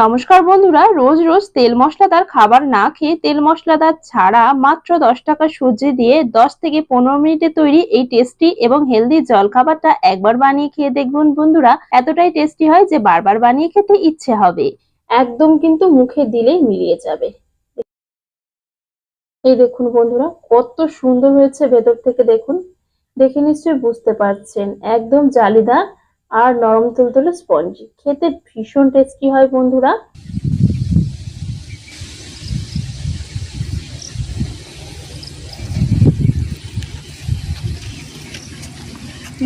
নমস্কার বন্ধুরা, রোজ রোজ তেল মশলাদার খাবার না খেয়ে তেল মশলাদার ছাড়া মাত্র দশ টাকা সুজি দিয়ে দশ থেকে পনেরো মিনিটে তৈরি এই টেস্টি এবং হেলদি জল খাবারটা একবার বানিয়ে খেয়ে দেখবেন বন্ধুরা। এতটাই টেস্টি হয় যে বারবার বানিয়ে খেতে ইচ্ছে হবে। একদম কিন্তু মুখে দিলেই মিলিয়ে যাবে। এই দেখুন বন্ধুরা, কত সুন্দর হয়েছে ভেতর থেকে দেখুন। দেখে নিশ্চয়ই বুঝতে পারছেন। একদম জালিদার আর নরম তুলতুলে স্পঞ্জি। খেতে ভীষণ টেস্টি হয় বন্ধুরা।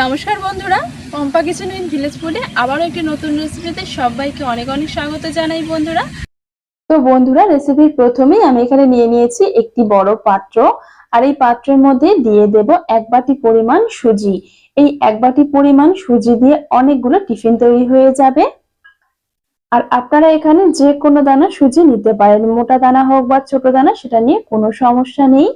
নমস্কার বন্ধুরা পম্পা কিচেন ইন ভিলেজ ফুডে আবারও একটি নতুন রেসিপিতে সবাইকে অনেক অনেক স্বাগত জানাই বন্ধুরা। তো বন্ধুরা রেসিপির প্রথমেই আমি এখানে নিয়ে নিয়েছি একটি বড় পাত্র। আর এই পাত্রের মধ্যে দিয়ে দেব এক বাটি পরিমাণ সুজি। এই এক বাটি পরিমাণ সুজি দিয়ে অনেকগুলো টিফিন তৈরি হয়ে যাবে। আর আপনারা এখানে যে কোনো দানা সুজি নিতে পারেন, মোটা দানা হোক বা ছোট দানা, সেটা নিয়ে কোনো সমস্যা নেই।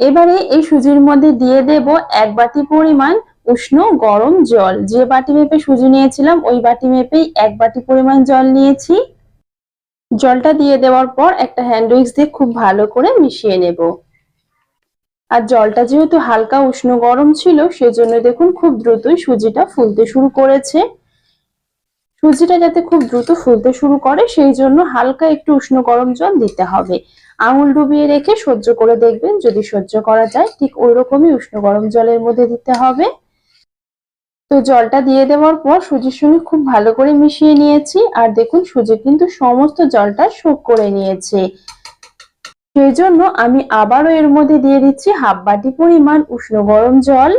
এবারে এই সুজির মধ্যে দিয়ে দেব এক বাটি পরিমাণ উষ্ণ গরম জল। যে বাটি মেপে সুজি নিয়েছিলাম, ওই বাটি মেপেই এক বাটি পরিমাণ জল নিয়েছি। জলটা দিয়ে দেওয়ার পর একটা হ্যান্ড উইক্স দিয়ে খুব ভালো করে মিশিয়ে নেব। আর জলটা যেহেতু হালকা উষ্ণ গরম ছিল, সেজন্য দেখুন খুব দ্রুতই সুজিটা ফুলতে শুরু করেছে। সুজিটা যাতে খুব দ্রুত ফুলতে শুরু করে, সেই জন্য হালকা একটু উষ্ণ গরম জল দিতে হবে। আঙুল ডুবিয়ে রেখে সহ্য করে দেখবেন, যদি সহ্য করা যায়, ঠিক ওই রকমই উষ্ণ গরম জলের মধ্যে দিতে হবে। তো জলটা দিয়ে দেওয়ার পর সুজির সঙ্গে খুব ভালো করে মিশিয়ে নিয়েছি, আর দেখুন সুজি কিন্তু সমস্ত জলটা শোক করে নিয়েছে। সেই জন্য আমি আবারও এর মধ্যে দিয়ে দিচ্ছি হাফ বাটি পরিমাণ উষ্ণ গরম জল।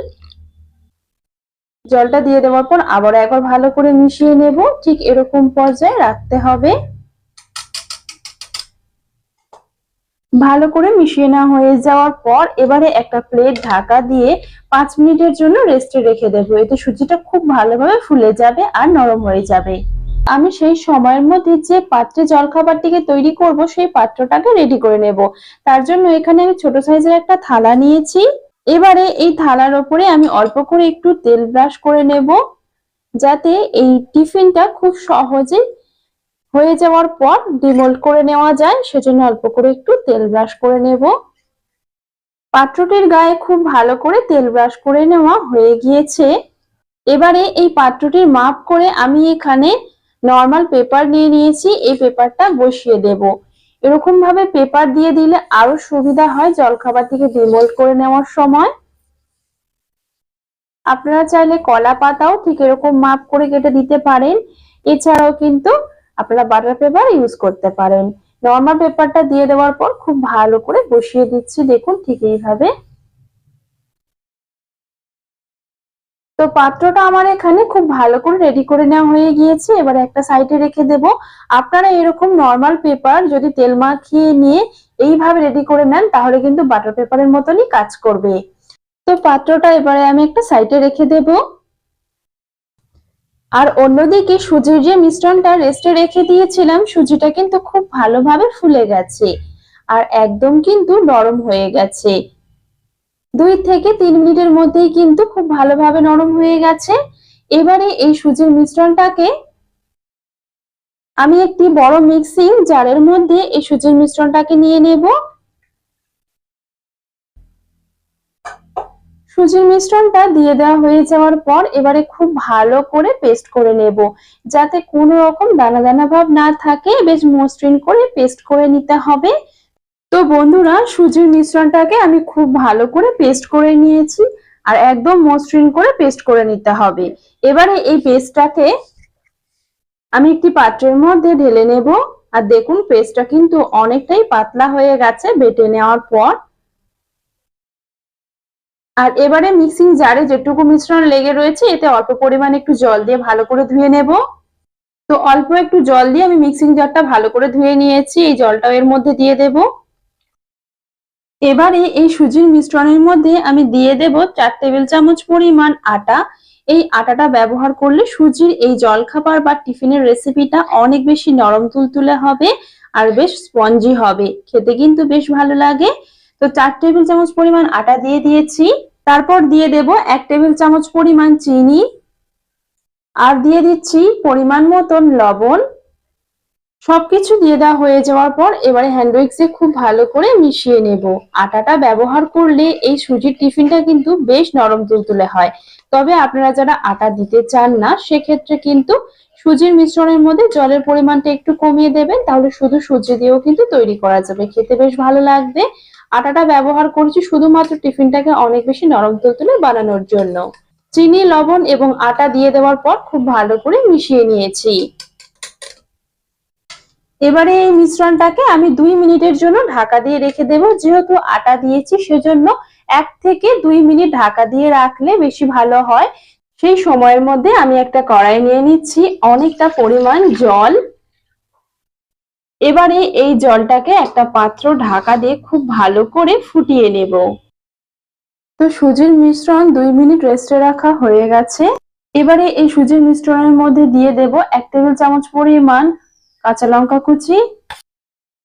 জলটা দিয়ে দেওয়ার পর আবার একবার ভালো করে মিশিয়ে নেব। ঠিক এরকম পর্যায়ে রাখতে হবে। ভালো করে মিশিয়ে নেওয়া হয়ে যাওয়ার পর এবারে একটা প্লেট ঢাকা দিয়ে পাঁচ মিনিটের জন্য রেস্টে রেখে দেবো। এতে সুজিটা খুব ভালোভাবে ফুলে যাবে আর নরম হয়ে যাবে। আমি সেই সময়ের মধ্যে যে পাত্রে জলখাবারটিকে তৈরি করব, সেই পাত্রটাকে রেডি করে নেব। তার জন্য এখানে আমি ছোট সাইজের একটা থালা নিয়েছি। এবারে এই থালার ওপরে আমি অল্প করে একটু তেল ব্রাশ করে নেব, যাতে এই টিফিনটা খুব সহজে হয়ে যাওয়ার পর ডিমোল্ড করে নেওয়া যায়। সেজন্য অল্প করে একটু তেল ব্রাশ করে নেব। পাত্রটির গায়ে খুব ভালো করে তেল ব্রাশ করে নেওয়া হয়ে গিয়েছে। এবারে এই পাত্রটির মাপ করে আমি এখানে নর্মাল পেপার নিয়ে নিয়েছি, এই পেপারটা বসিয়ে দেব। এরকম ভাবে পেপার দিয়ে দিলে আরও সুবিধা হয় জলখাবার থেকে ডিমোল্ড করে নেওয়ার সময়। আপনারা চাইলে কলা পাতাও ঠিক এরকম মাপ করে কেটে দিতে পারেন। এছাড়াও কিন্তু আপনারা বাটার পেপার ইউজ করতে পারেন। নর্মাল পেপারটা দিয়ে দেওয়ার পর খুব ভালো করে বসিয়ে দিচ্ছি, দেখুন ঠিক এইভাবে। তো পাত্রটা আমার এখানে খুব ভালো করে রেডি করে নেওয়া হয়ে গিয়েছে। এবার একটা সাইডে রেখে দেব। আপনারা এরকম নর্মাল পেপার যদি তেল মাখিয়ে নিয়ে এইভাবে রেডি করে নেন, তাহলে কিন্তু বাটার পেপারের মতনই কাজ করবে। তো পাত্রটা এবারে আমি একটা সাইডে রেখে দেব। আর অন্যদিকে সুজির যে মিশ্রণটা রেস্টে রেখে দিয়েছিলাম, সুজিটা কিন্তু খুব ভালোভাবে ফুলে গেছে। আর একদম কিন্তু নরম হয়ে গেছে। দুই থেকে তিন মিনিটের মধ্যেই কিন্তু খুব ভালোভাবে নরম হয়ে গেছে। এবারে এই সুজির মিশ্রণটাকে আমি একটি বড় মিক্সিং জারের মধ্যে এই সুজির মিশ্রণটাকে নিয়ে নেব। সুজির মিশ্রণটা দিয়ে দেওয়া হয়ে যাওয়ার পর এবারে খুব ভালো করে পেস্ট করে নেব। যাতে কোনো রকম দানা দানা ভাব না থাকে, বেশ মসৃণ করে পেস্ট করে নিতে হবে। তো বন্ধুরা, সুজির মিশ্রণটাকে আমি খুব ভালো করে পেস্ট করে নিয়েছি আর একদম মসৃণ করে পেস্ট করে নিতে হবে। এবারে এই পেস্টটাকে আমি একটি পাত্রের মধ্যে ঢেলে নেব। আর দেখুন পেস্টটা কিন্তু অনেকটাই পাতলা হয়ে গেছে বেটে নেওয়ার পর। আর এবারে মিক্সিং জারে যেটুকু মিশ্রণ লেগে রয়েছে, এতে অল্প পরিমাণে একটু জল দিয়ে ভালো করে ধুয়ে নেব। তো অল্প একটু জল দিয়ে আমি মিক্সিং জারটা ভালো করে ধুয়ে নিয়েছি। এই জলটাও এর মধ্যে দিয়ে দেব। এবারে এই সুজির মিশ্রণের মধ্যে আমি দিয়ে দেব চার টেবিল চামচ পরিমাণ আটা। এই আটাটা ব্যবহার করলে সুজির এই জলখাবার বা টিফিনের রেসিপিটা অনেক বেশি নরম তুলতুলে হবে আর বেশ স্পঞ্জি হবে। খেতে কিন্তু বেশ ভালো লাগে। তো চার টেবিল চামচ পরিমাণ আটা দিয়ে দিয়েছি। তারপর দিয়ে দেব এক টেবিল চামচ পরিমাণ চিনি। আর দিয়ে দিচ্ছি পরিমাণ মতন লবণ। সবকিছু দিয়ে দেওয়া হয়ে যাওয়ার পর এবারে হ্যান্ড খুব ভালো করে মিশিয়ে নেব। আটাটা ব্যবহার করলে এই সুজির টিফিনটা কিন্তু বেশ নরম তুলতুলে হয়। তবে আপনারা যারা আটা দিতে চান না, সেক্ষেত্রে কিন্তু সুজির মিশ্রণের মধ্যে জলের পরিমাণটা একটু কমিয়ে দেবেন, তাহলে শুধু সুজি দিয়েও কিন্তু তৈরি করা যাবে। খেতে বেশ ভালো লাগবে। আটাটা ব্যবহার করছি শুধুমাত্র টিফিনটাকে অনেক বেশি নরম তুলতুলে বানানোর জন্য। চিনি, লবণ এবং আটা দিয়ে দেওয়ার পর খুব ভালো করে মিশিয়ে নিয়েছি। এবারে এই মিশ্রণটাকে আমি দুই মিনিটের জন্য ঢাকা দিয়ে রেখে দেব। যেহেতু আটা দিয়েছি, সেজন্য এক থেকে দুই মিনিট ঢাকা দিয়ে রাখলে বেশি ভালো হয়। সেই সময়ের মধ্যে আমি একটা কড়াই নিয়ে নিচ্ছি, অনেকটা পরিমাণ জল। এবারে এই জলটাকে একটা পাত্র ঢাকা দিয়ে খুব ভালো করে ফুটিয়ে নেব। তো সুজির মিশ্রণ দুই মিনিট রেস্টে রাখা হয়ে গেছে। এবারে এই সুজির মিশ্রণের মধ্যে দিয়ে দেব এক টেবিল চামচ পরিমাণ কাঁচা লঙ্কা কুচি।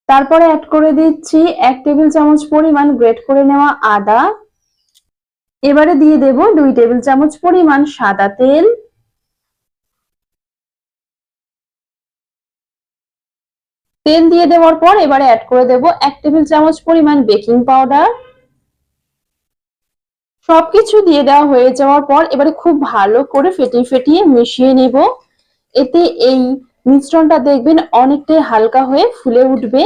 তারপরে অ্যাড করে দিচ্ছি এক টেবিল চামচ পরিমাণ গ্রেট করে নেওয়া আদা। এবারে দিয়ে দেব দুই টেবিল চামচ পরিমাণ সাদা তেল। তেল দিয়ে দেওয়ার পর এবারে অ্যাড করে দেব এক টেবিল চামচ পরিমাণ বেকিং পাউডার সবকিছু দিয়ে দেওয়া হয়ে যাওয়ার পর এবারে খুব ভালো করে ফেটিয়ে ফেটিয়ে মিশিয়ে নেব। এতে এই মিশ্রণটা দেখবেন অনেকটাই হালকা হয়ে ফুলে উঠবে।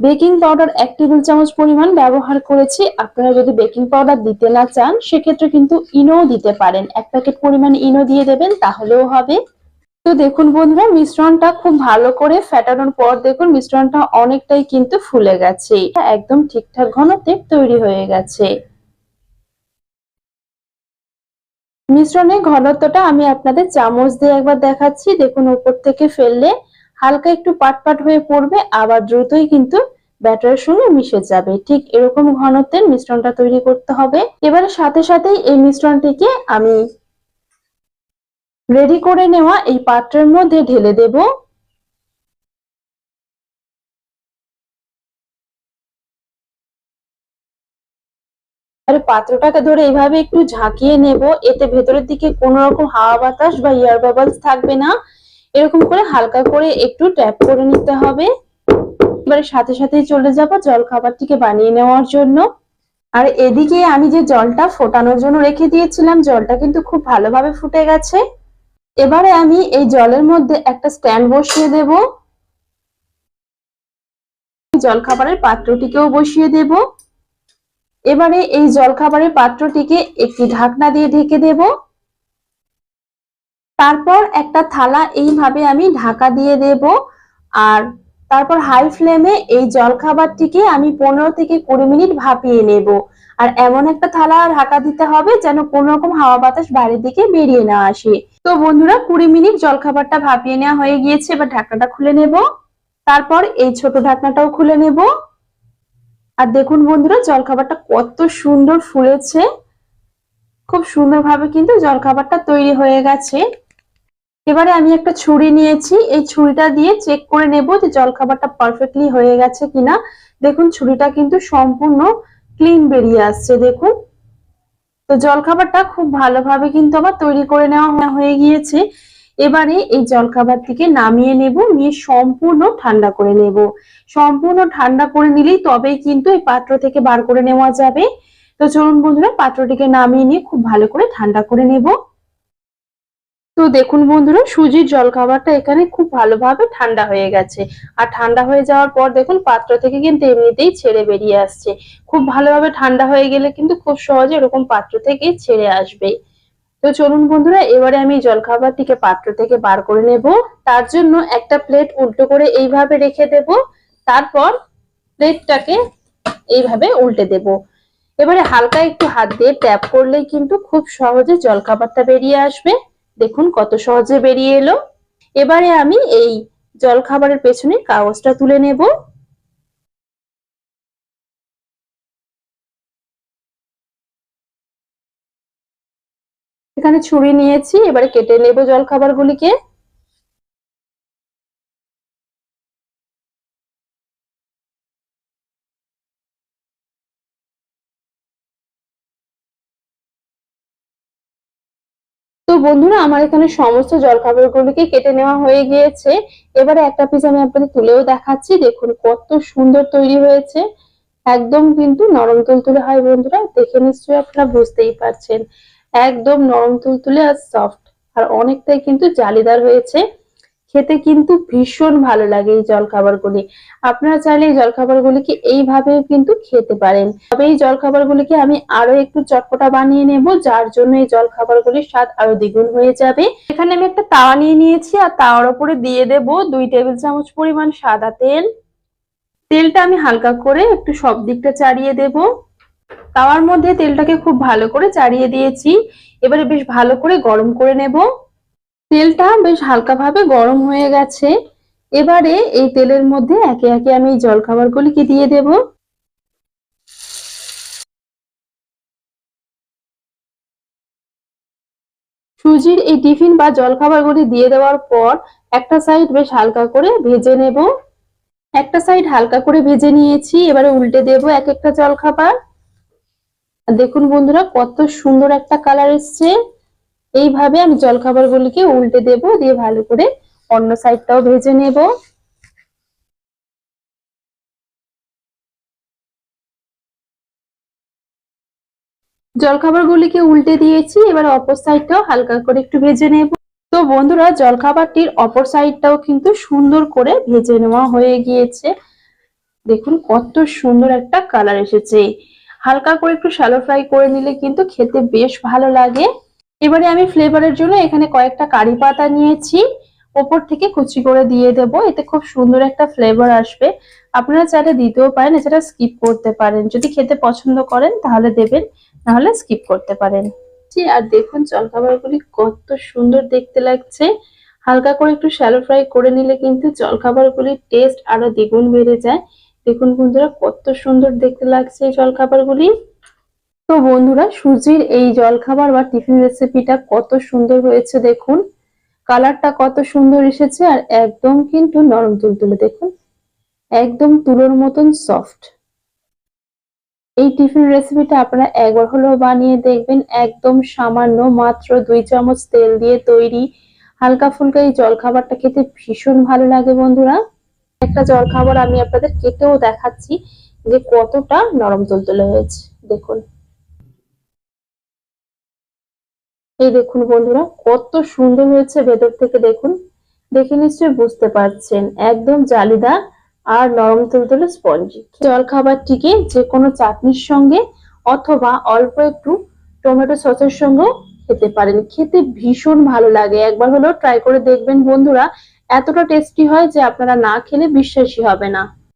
বেকিং পাউডার এক টেবিল চামচ পরিমাণ ব্যবহার করেছি। আপনারা যদি বেকিং পাউডার দিতে না চান, সেক্ষেত্রে কিন্তু ইনোও দিতে পারেন। এক প্যাকেট পরিমাণ ইনো দিয়ে দেবেন, তাহলেও হবে। তো দেখুন বন্ধুরা, মিশ্রণটা খুব ভালো করে ফেটানোর পর দেখুন মিশ্রণটা অনেকটাই কিন্তু ফুলে গেছে। একদম ঠিকঠাক ঘনত্বে তৈরি হয়ে গেছে। মিশ্রণের ঘনত্বটা আমি আপনাদের চামচ দিয়ে একবার দেখাচ্ছি। দেখুন, উপর থেকে ফেললে হালকা একটু পাট পাট হয়ে পড়বে, আবার দ্রুতই কিন্তু ব্যাটারের সঙ্গে মিশে যাবে। ঠিক এরকম ঘনত্বের মিশ্রণটা তৈরি করতে হবে। এবারে সাথে সাথেই এই মিশ্রণটিকে আমি রেডি করে নেওয়া এই পাত্রের মধ্যে ঢেলে দেব। আর পাত্রটাকে ধরে এইভাবে একটু ঝাঁকিয়ে নেব, এতে ভেতরের দিকে কোনো রকম হাওয়া বাতাস বা এয়ার বাবলস থাকবে না। এরকম করে হালকা করে একটু ট্যাপ করে নিতে হবে। এবারে সাথে সাথেই চলে যাব জল খাবারটিকে বানিয়ে নেওয়ার জন্য। আর এদিকে আমি যে জলটা ফোটানোর জন্য রেখে দিয়েছিলাম, জলটা কিন্তু খুব ভালোভাবে ফুটে গেছে। এবারে আমি এই জলের মধ্যে একটা স্ট্যান্ড বসিয়ে দেব। জল খাবারের পাত্রটিকেও বসিয়ে দেব। এবারে এই জলখাবারের পাত্রটিকে একটি ঢাকনা দিয়ে ঢেকে দেব। তারপর একটা থালা এইভাবে আমি ঢাকা দিয়ে দেব আর তারপর হাই ফ্লেমে এই জলখাবারটিকে আমি পনেরো থেকে কুড়ি মিনিট ভাপিয়ে নেব। আর এমন একটা থালা ঢাকা দিতে হবে যেন কোন রকম হাওয়া বাতাস বাইরের দিকে বেরিয়ে না আসে। তো বন্ধুরা, কুড়ি মিনিট জলখাবারটা ভাপিয়ে নেওয়া হয়ে গিয়েছে, এবার ঢাকনাটা খুলে নেব। তারপর এই ছোট ঢাকনাটাও খুলে নেব। আর দেখুন বন্ধুরা, জলখাবারটা কত সুন্দর ফুলেছে। খুব সুন্দরভাবে কিন্তু জলখাবারটা তৈরি হয়ে গেছে। এবারে আমি একটা ছুরি নিয়েছি। এই ছুরিটা দিয়ে চেক করে নেব যে জলখাবারটা পারফেক্টলি হয়ে গেছে কিনা। দেখুন, ছুরিটা কিন্তু সম্পূর্ণ ক্লিন বেরিয়ে আসছে, দেখুন। তো জলখাবারটা খুব ভালোভাবে কিন্তু আবার তৈরি করে নেওয়া হয়ে গিয়েছে। এবারে এই জলখাবারটিকে নামিয়ে নেব, নিয়ে সম্পূর্ণ ঠান্ডা করে নেব। সম্পূর্ণ ঠান্ডা করে নিলেই তবেই কিন্তু এই পাত্র থেকে বার করে নেওয়া যাবে। তো চলুন বন্ধুরা, পাত্রটিকে নামিয়ে নিয়ে খুব ভালো করে ঠান্ডা করে নেব। তো দেখুন বন্ধুরা, সুজির জলখাবারটা এখানে খুব ভালোভাবে ঠান্ডা হয়ে গেছে। আর ঠান্ডা হয়ে যাওয়ার পর দেখুন, পাত্র থেকে কিন্তু এমনিতেই ছেড়ে বেরিয়ে আসছে। খুব ভালোভাবে ঠান্ডা হয়ে গেলে কিন্তু খুব সহজে এরকম পাত্র থেকে ছেড়ে আসবে। তো চলুন বন্ধুরা, এবারে আমি জলখাবারটিকে পাত্র থেকে বার করে নেব। তার জন্য একটা প্লেট উল্টো করে এইভাবে রেখে দেব। তারপর প্লেটটাকে এইভাবে উল্টে দেব। এবারে হালকা একটু হাত দিয়ে ট্যাপ করলেই কিন্তু খুব সহজে জলখাবারটা বেরিয়ে আসবে। দেখুন কত সহজে বেরিয়ে এলো। এবারে আমি এই জলখাবারের পেছনে কাগজটা তুলে নেব। এখানে ছুরি নিয়েছি, এবারে কেটে নেব জলখাবারগুলিকে। তো বন্ধুরা, আমার এখানে সমস্ত জলখাবারগুলোকে কেটে নেওয়া হয়ে গিয়েছে। এবারে একটা পিস আমি আপনাদের তুলেও দেখাচ্ছি। দেখুন, কত সুন্দর তৈরি হয়েছে। একদম কিন্তু নরম তুলতুলে হয় বন্ধুরা, দেখে নিশ্চয়ই আপনারা বুঝতেই পারছেন। একদম নরম তুলতুলে আর সফট আর অনেকটাই কিন্তু জালিদার হয়েছে। খেতে কিন্তু ভীষণ ভালো লাগে এই জলখাবারগুলি। আপনারা চাইলে এই জলখাবারগুলিকে এইভাবে কিন্তু খেতে পারেন। তবে এই জলখাবারগুলিকে আমি আরও একটু চটপটা বানিয়ে নেব, যার জন্য এই জলখাবারগুলির স্বাদ আরও দ্বিগুণ হয়ে যাবে। এখানে আমি একটা তাওয়া নিয়ে নিয়েছি, আর তাওয়ার উপরে দিয়ে দেব দুই টেবিল চামচ পরিমাণ সাদা তেল। তেলটা আমি হালকা করে একটু সব দিকটা চাড়িয়ে দেব। তাওয়ার মধ্যে তেলটাকে খুব ভালো করে চাড়িয়ে দিয়েছি। এবারে বেশ ভালো করে গরম করে নেব। তেলটা বেশ হালকা ভাবে গরম হয়ে গেছে। এবারে এই তেলের মধ্যে একে একে আমি জলখাবারগুলিকে দিয়ে দেব। সুজির এই টিফিন বা জলখাবারগুলি দিয়ে দেওয়ার পর একটা সাইড বেশ হালকা করে ভেজে নেব। একটা সাইড হালকা করে ভেজে নিয়েছি। এবারে উল্টে দেব এক একটা জলখাবার। দেখুন বন্ধুরা, কত সুন্দর একটা কালার এসছে। এইভাবে আমি জলখাবারগুলিকে উল্টে দেব, দিয়ে ভালো করে অন্য সাইডটাও ভেজে নেব। জলখাবারগুলিকে উল্টে দিয়েছি, এবার অপর সাইডটাও হালকা করে একটু ভেজে নেব। তো বন্ধুরা, জলখাবারটির অপর সাইডটাও কিন্তু সুন্দর করে ভেজে নেওয়া হয়ে গিয়েছে। দেখুন কত সুন্দর একটা কালার এসেছে। হালকা করে একটু শ্যালো ফ্রাই করে নিলে কিন্তু খেতে বেশ ভালো লাগে। এবারে আমি ফ্লেভারের জন্য এখানে কয়েকটা কারি পাতা নিয়েছি। ওপর থেকে কুচি করে দিয়ে দেব, এতে খুব সুন্দর একটা ফ্লেভার আসবে। আপনারা চাইলে দিতেও পারেন, এছাড়া স্কিপ করতে পারেন। যদি খেতে পছন্দ করেন তাহলে দেবেন নাহলে স্কিপ করতে পারেন। আর দেখুন জলখাবারগুলি কত সুন্দর দেখতে লাগছে। হালকা করে একটু শ্যালো ফ্রাই করে নিলে কিন্তু জলখাবারগুলির টেস্ট আরও দ্বিগুণ বেড়ে যায়। দেখুন বন্ধুরা, কত সুন্দর দেখতে লাগছে এই জলখাবারগুলি। তো বন্ধুরা, সুজির এই জলখাবার বা টিফিন রেসিপিটা কত সুন্দর হয়েছে দেখুন। কালারটা কত সুন্দর এসেছে আর একদম কিন্তু নরম তুলতুলে দেখুন। একদম তুলোর মতন সফট এই টিফিন রেসিপিটা আপনারা একবার হলেও বানিয়ে দেখবেন, একদম সামান্য মাত্র দুই চামচ তেল দিয়ে তৈরি। হালকা ফুলকা এই জলখাবারটা খেতে ভীষণ ভালো লাগে বন্ধুরা। একটা জলখাবার আমি আপনাদের কেটেও দেখাচ্ছি যে কতটা নরম তুলতুলে হয়েছে। দেখুন। এই দেখুন বন্ধুরা, কত সুন্দর হয়েছে ভেতর থেকে দেখুন। দেখে নিশ্চয়ই বুঝতে পারছেন, একদম জালিদা আর নরম তুলতুলে স্পঞ্জি। জল খাবারটিকে যে কোনো চাটনির সঙ্গে অথবা অল্প একটু টমেটো সসের সঙ্গেও খেতে পারেন। খেতে ভীষণ ভালো লাগে। একবার হলেও ট্রাই করে দেখবেন বন্ধুরা। এতটা টেস্টি হয় যে আপনারা না খেলে বিশ্বাসই হবে না।